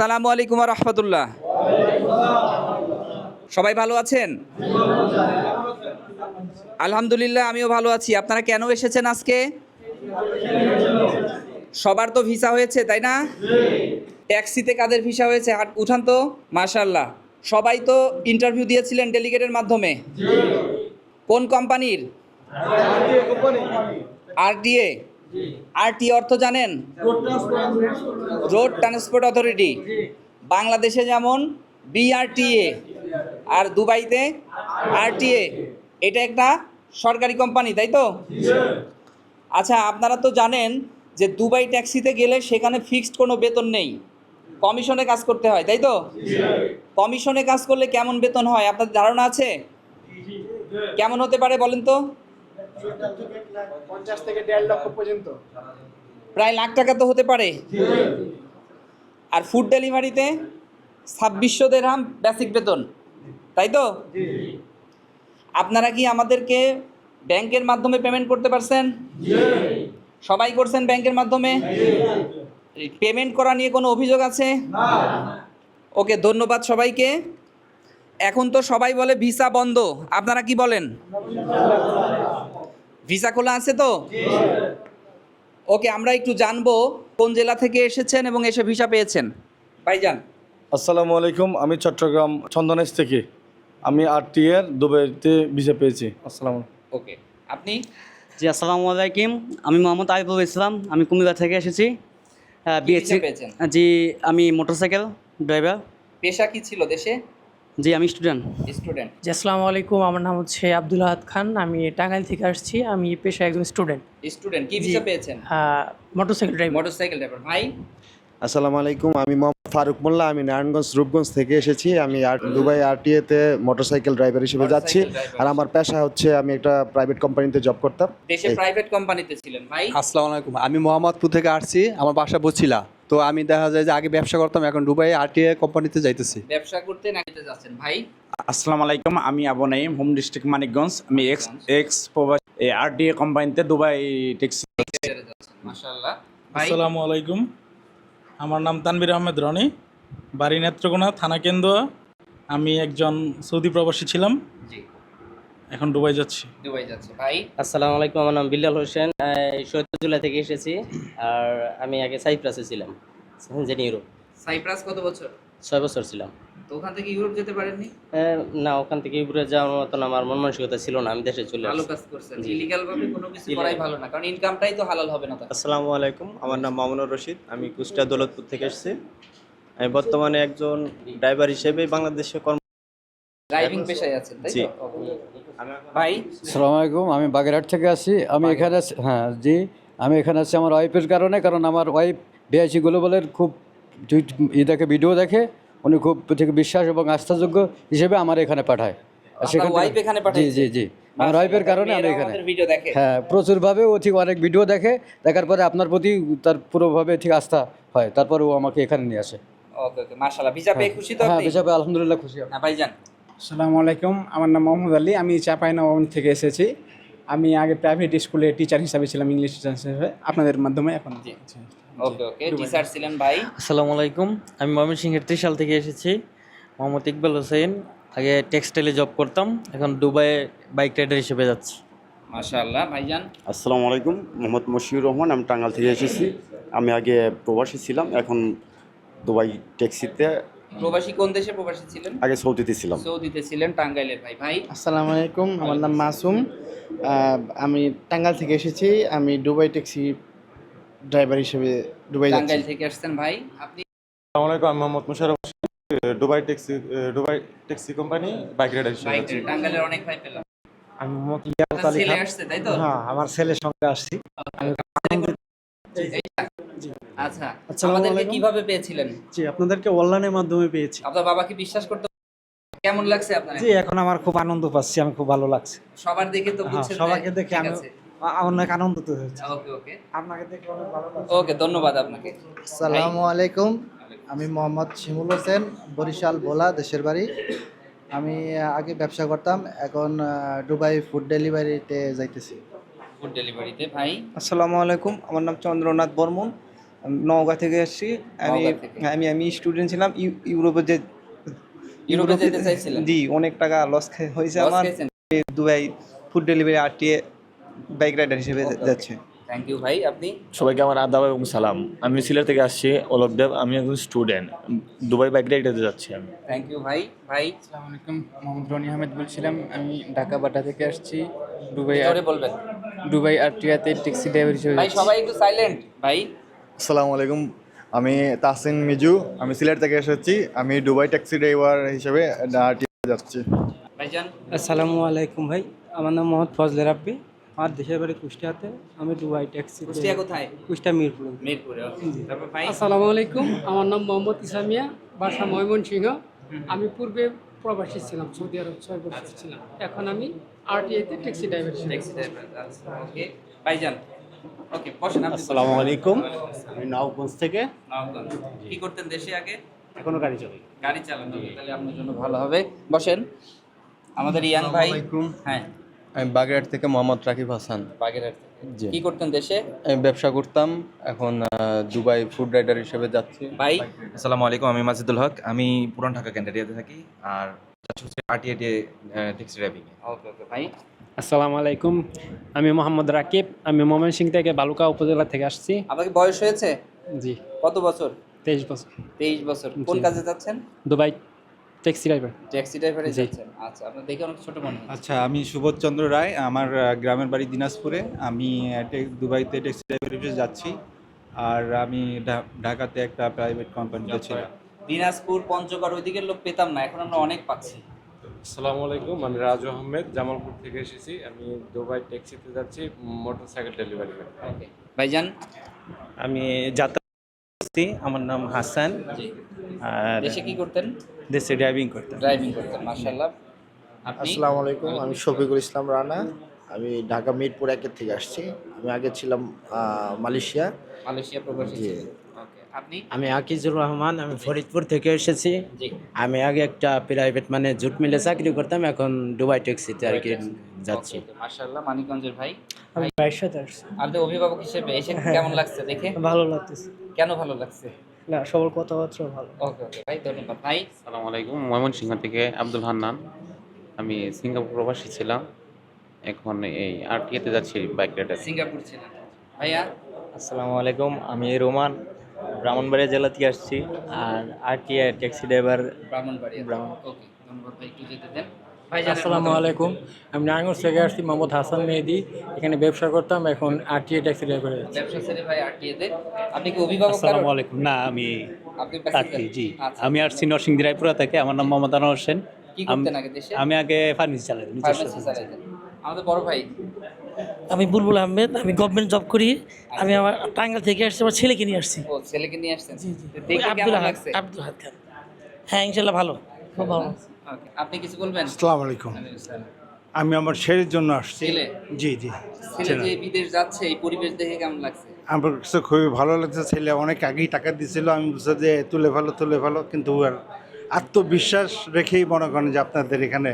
সালামু আলাইকুম রহমতুল্লাহ সবাই ভালো আছেন? আলহামদুলিল্লাহ আমিও ভালো আছি। আপনারা কেন এসেছেন আজকে? সবার তো ভিসা হয়েছে তাই না? ট্যাক্সিতে কাদের ভিসা হয়েছে? হাট উঠান তো মাশাল্লাহ সবাই তো ইন্টারভিউ দিয়েছিলেন ডেলিগেটের মাধ্যমে। কোন কোম্পানির? আর আরটিএ আরটি অর্থ জানেন? রোড ট্রান্সপোর্ট অথরিটি বাংলাদেশে যেমন বিআরটিএ আর দুবাইতে আরটিএ এটা একটা সরকারি কোম্পানি তাই তো? আচ্ছা আপনারা তো জানেন যে দুবাই ট্যাক্সিতে গেলে সেখানে ফিক্সড কোনো বেতন নেই। কমিশনে কাজ করতে হয় তাই তো? কমিশনে কাজ করলে কেমন বেতন হয়? আপনার ধারণা আছে? কেমন হতে পারে বলেন তো? পঞ্চাশ থেকে দেড় লক্ষ পর্যন্ত। প্রায় লাখ টাকা তো হতে পারে। আর ফুড ডেলিভারিতে ছাব্বিশশো দেড়হাম বেসিক বেতন তাই তো? আপনারা কি আমাদেরকে ব্যাংকের মাধ্যমে পেমেন্ট করতে পারছেন? সবাই করছেন ব্যাংকের মাধ্যমে? পেমেন্ট করা নিয়ে কোনো অভিযোগ আছে? ওকে ধন্যবাদ সবাইকে। এখন তো সবাই বলে ভিসা বন্ধ আপনারা কি বলেন? ভিসা খোলা আছে তো? ওকে আমরা একটু জানব কোন জেলা থেকে এসেছেন এবং এসে ভিসা পেয়েছেন। ভাইজান। আসসালামু আলাইকুম আমি চট্টগ্রাম চন্দনেশ থেকে। আমি আরটি এর দুবাইতে ভিসা পেয়েছি। আসসালাম ওকে আপনি? জি আসসালামু আলাইকুম। আমি মোহাম্মদ আরিফুল ইসলাম আমি কুমিল্লা থেকে এসেছি। বিএসসি? জি আমি মোটরসাইকেল ড্রাইভার। পেশা কি ছিল দেশে? জি আমি স্টুডেন্ট স্টুডেন্ট জি আসসালামু আলাইকুম। আমার নাম হচ্ছে আব্দুল আহাদ খান। আমি টাঙ্গাইল থেকে আসছি। আমি পেশা একজন স্টুডেন্ট স্টুডেন্ট কি ভিসা পেয়েছেন? মোটরসাইকেল ড্রাইভার মোটরসাইকেল ড্রাইভার ভাই আসসালামু আলাইকুম। আমি মোহাম্মদ ফারুক মোল্লা। আমি নারায়ণগঞ্জ রূপগঞ্জ থেকে এসেছি। আমি আর দুবাই আরটিএতে মোটরসাইকেল ড্রাইভার হিসেবে যাচ্ছি। আর আমার পেশা হচ্ছে আমি একটা প্রাইভেট কোম্পানিতে জব করতাম। দেশে প্রাইভেট কোম্পানিতে ছিলেন। ভাই আসসালামু আলাইকুম। আমি মোহাম্মদপুর থেকে আসছি। আমার বাসা বছিলা। তো আমি দেখা যায় যে আগে ব্যবসা করতাম এখন দুবাই আরটিএ কোম্পানিতে যাইতেছি। ব্যবসা করতে নাকিতে যাচ্ছেন? ভাই? আসসালামু আলাইকুম আমি আবু নাইম হোম ডিস্ট্রিক্ট মানিকগঞ্জ। আমি এক্স এক্স প্রবাসী আরটিএ কোম্পানিতে দুবাই ট্যাক্সি মাশাআল্লাহ। ভাই? আসসালামু আলাইকুম আমার নাম তানবির আহমেদ রনি বাড়ি নেত্রকোনা থানা কেন্দ্র আমি একজন সৌদি প্রবাসী ছিলাম। জি। এখন দুবাই যাচ্ছি। দুবাই যাচ্ছে। ভাই? আসসালামু আলাইকুম আমার নাম বিল্লাল হোসেন। সৈয়দুল্লাহ থেকে এসেছি আর আমি আগে সাইপ্রাসে ছিলাম জেনি ইউরোপ। সাইপ্রাস কত বছর? ছয় বছর ছিলাম। তো ওখান থেকে ইউরোপ যেতে পারেননি? না ওখান থেকে ইউরোপে যাওয়ার মতন আমার মন মানসিকতা ছিল না আমি দেশে চলে ভালো কাজ করছেন। ইলিগাল ভাবে কোনো কিছু করাই ভালো না কারণ ইনকামটাই তো হালাল হবে না আসসালামু আলাইকুম আমার নাম মামুনুর রশিদ আমি কুষ্টিয়া দৌলতপুর থেকে এসেছি। আমি বর্তমানে একজন ড্রাইভার হিসেবে বাংলাদেশে কর্ম ড্রাইভিং পেশায় আছেন তাই জি। তো? ভাই? আসসালামু আলাইকুম আমি বাগেরহাট থেকে আসি। আমি এখানে আছি- হ্যাঁ জি আমি এখানে আছি আমার ওয়াইফের কারণে কারণ আমার ওয়াইফ বিআইসি গ্লোবালের খুব টুইট- ই দেখে ভিডিও দেখে উনি খুব থেকে বিশ্বাস এবং আস্থাযোগ্য হিসেবে আমার এখানে পাঠায়। আর আপনার সেখান থেকে- wife এখানে জি পাঠিয়েছে? জি জি। আমার ওয়াইফের কারণে আমি মেয়েরাও এখানে। আমাদের ভিডিও দেখে। হ্যাঁ প্রচুরভাবে ও ঠিক অনেক ভিডিও দেখে দেখার পরে আপনার প্রতি তার পুরোভাবে ঠিক আস্থা হয়। তারপরে ও আমাকে এখানে নিয়ে আসে। ওকে ওকে মাশাআল্লাহ ভিসা পেয়ে খুশি তো হ্যাঁ আপনি? হিসাবে আলহামদুলিল্লাহ খুশি। আমি। না ভাইজান আসসালামু আলাইকুম। আমার নাম মোহাম্মদ আলী। আমি চাঁপাইনবাবগঞ্জ থেকে এসেছি। আমি আগে প্রাইভেট স্কুলে টিচার হিসাবে ছিলাম ইংলিশ টিচার হিসেবে। আপনাদের মাধ্যমে এখন। ওকে ওকে টিচার ছিলেন ভাই? আসসালামু আলাইকুম। আমি ময়মনসিংহের ত্রিশাল থেকে এসেছি। মোহাম্মদ ইকবাল হোসেন। আগে টেক্সটাইলে জব করতাম। এখন দুবাইয়ে বাইক রাইডার হিসেবে যাচ্ছি। মাশাআল্লাহ। ভাইজান? আসসালামু আলাইকুম। মোহাম্মদ মশিউর রহমান। আমি টাঙ্গাল থেকে এসেছি। আমি আগে প্রবাসী ছিলাম। এখন দুবাই ট্যাক্সিতে প্রবাসী কোন দেশে প্রবাসী ছিলেন? আগে সৌদিতে ছিলাম। সৌদিতে ছিলেন টাঙ্গাইলের ভাই। ভাই? আসসালামু আলাইকুম আমার নাম মাসুম। আহ, আমি টাঙ্গাইল থেকে এসেছি। আমি দুবাই ট্যাক্সি ড্রাইভার হিসেবে দুবাই টাঙ্গাইল থেকে আসছেন ভাই। আপনি আসসালামু আলাইকুম আমি Mohammad Musharraf Dubai taxi Dubai taxi company bike rider bike টাঙ্গাইলের অনেক ভাই পেলাম। আমি মোহাম্মদ হ্যাঁ আমার ছেলের সঙ্গে আসছি। আচ্ছা আসসালামু আমাদেরকে কীভাবে পেয়েছিলেন? জি আপনাদেরকে অনলাইনের মাধ্যমে পেয়েছি। আপনার বাবাকে বিশ্বাস করতে কেমন লাগছে আপনার? জি এখন আমার খুব আনন্দ পাচ্ছি আমি খুব ভালো লাগছে। সবার দেখে তো হ্যাঁ, বুঝছেন সবাইকে দেখে আমি অনেক আনন্দিত হয়েছি। ওকে ওকে। আপনাকে দেখে অনেক ভালো লাগছে। ওকে ধন্যবাদ আপনাকে। আসসালামু আলাইকুম। আমি মোহাম্মদ শিমুল হোসেন বরিশাল ভোলা দেশের বাড়ি। আমি আগে ব্যবসা করতাম এখন দুবাই ফুড ডেলিভারিতে যাইতেছি। ফুড ডেলিভারিতে ভাই? আসসালামু আলাইকুম আমার নাম চন্দ্রনাথ বর্মন। নওগাঁ থেকে আসছি। আমি আমি আমি স্টুডেন্ট ছিলাম ইউ- ইউরোপে যে ইউরোপে যেতে চাইছিলেন? জি অনেক টাকা লস হয়েছে আমার। Dubai food delivery RTA bike rider হিসেবে যাচ্ছে। থ্যাংক ইউ ভাই আপনি? সবাইকে আমার আদাব এবং সালাম। আমি সিলেট থেকে আসছি অলোক দেব। আমি একজন স্টুডেন্ট দুবাই বাইক রাইডারে যাচ্ছি আমি। থ্যাংক ইউ ভাই। ভাই? আসসালামু আলাইকুম মোহাম্মদ রনি আহমেদ বলছিলাম। আমি ঢাকা বাটা থেকে আসছি। দুবাই বলবেন। দুবাই আরটিআতে ট্যাক্সি ড্রাইভার হিসেবে ভাই সবাই একটু সাইলেন্ট ভাই আসসালামু আলাইকুম। আমি তাসিন মিজু আমি সিলেট থেকে এসেছি। আমি দুবাই ট্যাক্সি ড্রাইভার হিসেবে আরটিএ যাচ্ছি। ভাইজান। আসসালামু আলাইকুম ভাই। আমার নাম মোহাম্মদ ফজলে রাব্বি। আমার দেশের বাড়ি কুষ্টিয়াতে। আমি দুবাই ট্যাক্সি কুষ্টিয়া কোথায়? কুষ্টিয়া মিরপুর। মিরপুরে ভাই? আসসালামু আলাইকুম। আমার নাম মোহাম্মদ ইসলামিয়া বাসা ময়মনসিংহ। আমি পূর্বে প্রবাসী ছিলাম সৌদি আরব ছয় বছর ছিলাম। এখন আমি আরটিআইতে ট্যাক্সি ড্রাইভার ছিলাম ট্যাক্সি ড্রাইভার আচ্ছা ওকে ভাইজান ওকে বসেন আপনি আসসালামু আলাইকুম। আমি নওগঞ্জ থেকে। কি করতেন দেশে আগে? এখনও গাড়ি চালাই। গাড়ি চালানো তাহলে আপনার জন্য ভালো হবে। বসেন। আমাদের ইয়ান ভাই। হ্যাঁ। আমি বাগেরহাট থেকে মোহাম্মদ রাকিব হাসান। বাগেরহাট থেকে। কি করতেন দেশে? আমি ব্যবসা করতাম। এখন দুবাই ফুড রাইডার হিসেবে যাচ্ছি। ভাই? আসসালামু আলাইকুম আমি মাজিদুল হক। আমি পুরান ঢাকা ক্যান্টারিয়াতে থাকি। আর আরটিআইটে ড্রাইভিং ওকে ওকে ভাই। আসসালামু আলাইকুম। আমি মোহাম্মদ রাকিব আমি ময়মনসিংহ থেকে বালুকা উপজেলা থেকে আসছি। আপনাকে বয়স হয়েছে? জি। কত বছর? তেইশ বছর। তেইশ বছর। কোন। কাজে যাচ্ছেন? Dubai taxi driver. ট্যাক্সি ড্রাইভারে। যাচ্ছেন। আচ্ছা আপনার দেখে অনেক ছোট মনে আচ্ছা আমি সুবোধ চন্দ্র রায় আমার গ্রামের বাড়ি দিনাজপুরে। আমি দুবাইতে ট্যাক্সি ড্রাইভার হিসেবে যাচ্ছি। আর আমি ঢা- ঢাকাতে একটা প্রাইভেট কোম্পানিতে ছিলাম। দিনাজপুর পঞ্চগড় ওইদিকের লোক পেতাম না এখন আমরা অনেক পাচ্ছি। আসসালামু আলাইকুম আমি রাজু আহমেদ জামালপুর থেকে এসেছি। আমি দুবাই ট্যাক্সিতে যাচ্ছি মোটরসাইকেল ডেলিভারি ভাইজান? আমি যাত্রা আমার নাম হাসান। আর দেশে কি করতেন? দেশে ড্রাইভিং করতেন ড্রাইভিং করতেন মাশাআল্লাহ। আসসালামু আলাইকুম আমি শফিকুল ইসলাম রানা। আমি ঢাকা মিরপুর একের থেকে আসছি। আমি আগে ছিলাম মালয়েশিয়া। মালয়েশিয়া প্রবাসী আমি আকিজুর রহমান আমি ফরিদপুর থেকে এসেছি। আমি আগে একটা প্রাইভেট মানে জুট মিলে চাকরি করতাম এখন দুবাই ট্যাক্সিতে আর কি যাচ্ছি। মাশাআল্লাহ। মানিকগঞ্জের ভাই? আমি বাইশ আসছি। আপনি অভিভাবক হিসেবে এসে কেমন লাগছে দেখে? ভালো লাগতেছে। কেন ভালো লাগছে? না সবার কথাবার্তা ভালো। ওকে ওকে ভাই ধন্যবাদ। ভাই? আসসালামু আলাইকুম ময়মনসিংহ থেকে আব্দুল হান্নান। আমি সিঙ্গাপুর প্রবাসী ছিলাম। এখন এই আরটিএতে যাচ্ছি বাইক রাইডার সিঙ্গাপুর ছিলাম ভাইয়া? আসসালামু আলাইকুম আমি রোমান। ব্রাহ্মণবাড়িয়া জেলা থেকে আসছি আর আরটিআই ট্যাক্সি ড্রাইভার ব্রাহ্মণবাড়িয়া। ব্রাহ্মণ। ওকে ধন্যবাদ ভাই একটু যেতে দেন। আসসালামু আলাইকুম। আমি নারায়ণগঞ্জ থেকে আসছি মোহাম্মদ হাসান মেহেদি। এখানে ব্যবসা করতাম এখন আরটিএ ট্যাক্সি ড্রাইভার ব্যবসা ছেড়ে ভাই আরটিএ তে। আপনি কি অভিভাবক কারও আলাইকুম। না আমি আপনি passenger? জি। আচ্ছা। আমি আসছি নরসিংদী রায়পুরা থেকে। আমার নাম মোহাম্মদ আনোয়ার হোসেন। কি করতেন আগে দেশে? আমি আগে ফার্মেসি চালাতাম ফার্মেসি চালাতেন। আমাদের বড় ভাই আমি বুলবুল আহমেদ আমি গভর্নমেন্ট জব করি আমি আমার টাঙ্গাল থেকে আসছি আমার ছেলেকে নিয়ে আসছি। ও ছেলেকে নিয়ে আসছেন? লাগছে? আব্দুল হাত খান। হ্যাঁ ইনশাল্লাহ ভালো খুব ভালো। আপনি কিছু বলবেন? আসসালামু আলাইকুম। আমি আমার ছেলের জন্য আসছি। জি জি। ছেলে যে বিদেশ যাচ্ছে এই পরিবেশ দেখে কেমন লাগছে? আমার কাছে খুবই ভালো লাগছে। ছেলে অনেক আগেই টাকা দিয়েছিল। আমি বুঝতে যে তুলে ভালো তুলে ভালো কিন্তু আর আত্মবিশ্বাস রেখেই মনে করেন যে আপনাদের এখানে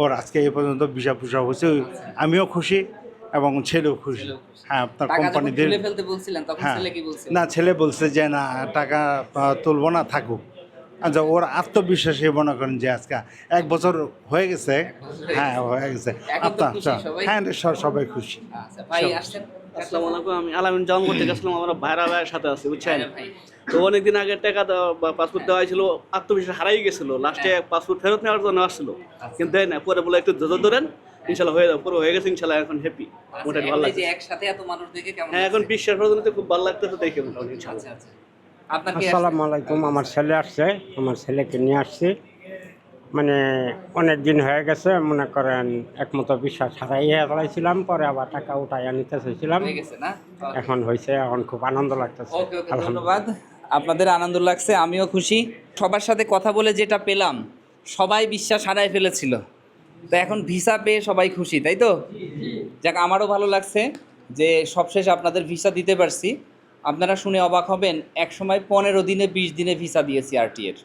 ওর আজকে এই পর্যন্ত বিষা পুষা হয়েছে। আমিও খুশি। এবং ছেলেও খুশি। হ্যাঁ আপনার কোম্পানিদের তখন হ্যাঁ। ছেলে কি বলছিল? না ছেলে বলছে যে না টাকা তুলবো না থাকুক। আচ্ছা ওর আত্মবিশ্বাসে মনে করেন যে আজকে এক বছর হয়ে গেছে। হ্যাঁ হয়ে গেছে। আপনার খুশি সবাই? হ্যাঁ সবাই খুশি। আচ্ছা আসসালামু আলাইকুম আমি আলামিন জামালপুর থেকে আসলাম আমার ভাইরা ভাইয়ের সাথে আছে বুঝছেন? তো অনেকদিন আগে টাকা দেওয়া পাসপোর্ট দেওয়া হয়েছিল আত্মবিশ্বাস হারাই গেছিল। লাস্টে পাসপোর্ট ফেরত নেওয়ার জন্য আসছিল। কিন্তু দেয় না পরে বলে একটু ধৈর্য ধরেন ইনশাল্লাহ হয়ে যাবে পুরো হয়ে গেছে ইনশাল্লাহ এখন হ্যাপি মোটামুটি ভালো লাগছে। একসাথে এত মানুষ দেখে কেমন হ্যাঁ এখন? বিশ্বাস পর্যন্ত খুব ভালো লাগতেছে দেখে মোটামুটি ইনশাল্লাহ। আচ্ছা। আচ্ছা আপনার কি আসসালামু আলাইকুম আমার ছেলে আসছে আমার ছেলেকে নিয়ে আসছি। মানে অনেক দিন হয়ে গেছে মনে করেন একমতো বিশ্বাস হারাইয়া ফেলাইছিলাম পরে আবার টাকা উঠাইয়া নিতে চাইছিলাম। হয়ে গেছে না? এখন হয়েছে এখন খুব আনন্দ লাগতেছে। ধন্যবাদ। আপনাদের আনন্দ লাগছে আমিও খুশি। সবার সাথে কথা বলে যেটা পেলাম সবাই বিশ্বাস হারায় ফেলেছিল। তো এখন ভিসা পেয়ে সবাই খুশি, তাই তো? যাক, আমারও ভালো লাগছে যে সবশেষ আপনাদের ভিসা দিতে পারছি। আপনারা শুনে অবাক হবেন এক সময় পনেরো দিনে বিশ দিনে ভিসা দিয়েছি আরটিএর।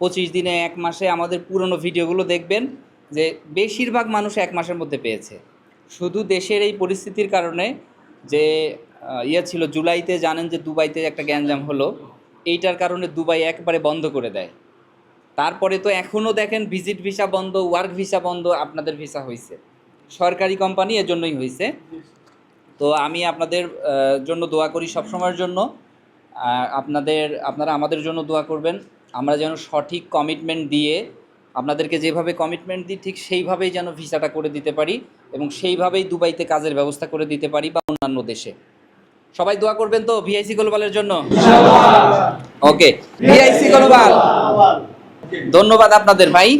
পঁচিশ দিনে এক মাসে আমাদের পুরনো ভিডিওগুলো দেখবেন যে বেশিরভাগ মানুষ এক মাসের মধ্যে পেয়েছে। শুধু দেশের এই পরিস্থিতির কারণে যে ইয়ে ছিল, জুলাইতে জানেন যে দুবাইতে একটা গ্যাঞ্জাম হলো, এইটার কারণে দুবাই একবারে বন্ধ করে দেয়। তারপরে তো এখনও দেখেন ভিজিট ভিসা বন্ধ ওয়ার্ক ভিসা বন্ধ আপনাদের ভিসা হয়েছে সরকারি কোম্পানি এর জন্যই হয়েছে তো আমি আপনাদের জন্য দোয়া করি সবসময়ের জন্য। আপনাদের আপনারা আমাদের জন্য দোয়া করবেন। আমরা যেন সঠিক কমিটমেন্ট দিয়ে আপনাদেরকে যেভাবে কমিটমেন্ট দিই ঠিক সেইভাবেই যেন ভিসাটা করে দিতে পারি এবং সেইভাবেই দুবাইতে কাজের ব্যবস্থা করে দিতে পারি বা অন্যান্য দেশে। সবাই দোয়া করবেন তো ভিআইসি গ্লোবালের জন্য? ওকে। VIC global. ধন্যবাদ আপনাদের ভাই।